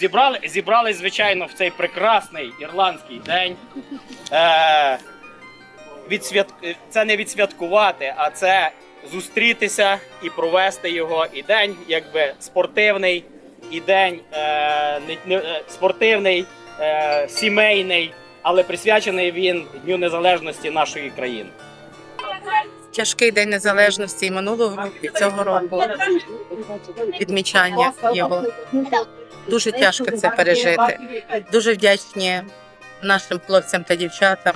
Зібрали, зібрали, звичайно, в цей прекрасний ірландський день. Е, відсвят... Це не відсвяткувати, а це зустрітися і провести його. І день, якби спортивний, і день е, е, спортивний, сімейний, але присвячений він Дню Незалежності нашої країни. Тяжкий день незалежності і минулого і цього року відмічання його. Дуже тяжко це пережити. Дуже вдячні нашим хлопцям та дівчатам,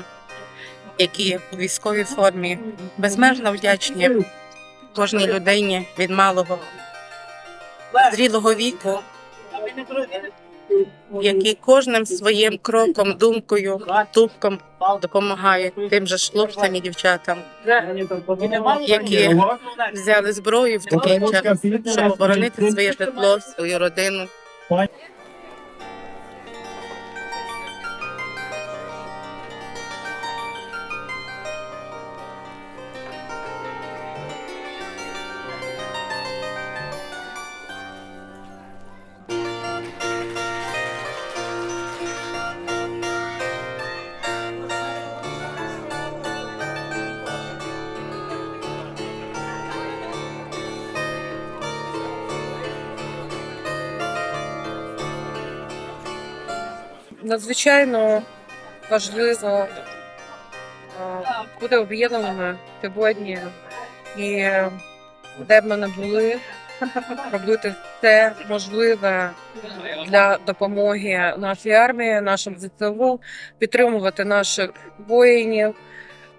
які у військовій формі безмежно вдячні кожній людині від малого зрілого віку, які кожним своїм кроком, думкою, тупком допомагають тим же ж хлопцям і дівчатам, які взяли зброю в такий час, щоб оборонити своє житло, свою родину. Надзвичайно важливо е, бути об'єднаними сьогодні і де б ми не були, робити все можливе для допомоги нашій армії, нашим ЗСУ, підтримувати наших воїнів.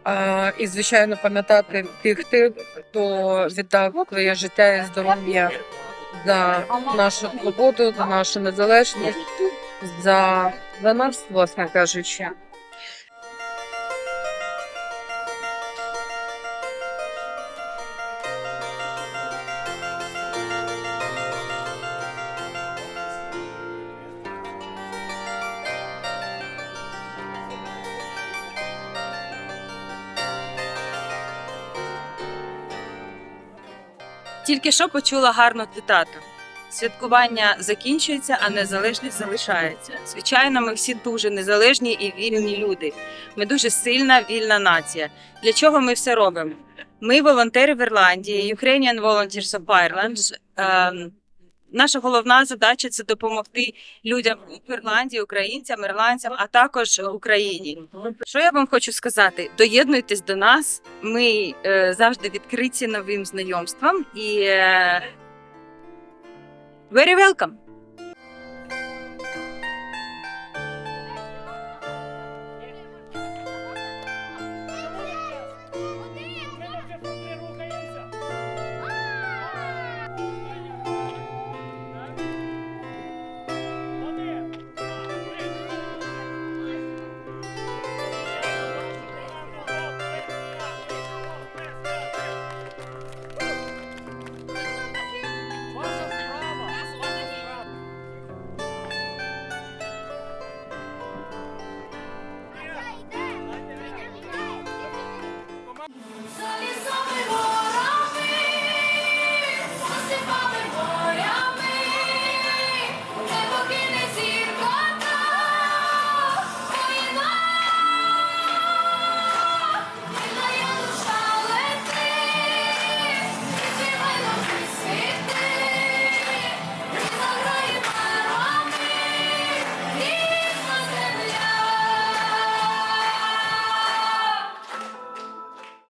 е, І, звичайно, пам'ятати тих тих, хто віддав своє життя і здоров'я за нашу свободу, за нашу незалежність, за, за нас, власне кажучи. Тільки що почула гарну цитату. Святкування закінчується, а незалежність залишається. Звичайно, ми всі дуже незалежні і вільні люди. Ми дуже сильна, вільна нація. Для чого ми все робимо? Ми волонтери в Ірландії, Ukrainian Volunteers of Ireland. Ем, Наша головна задача це допомогти людям в Ірландії, українцям, ірландцям, а також Україні. Що я вам хочу сказати? Доєднуйтесь до нас. Ми е, завжди відкриті новим знайомствам і е, very welcome!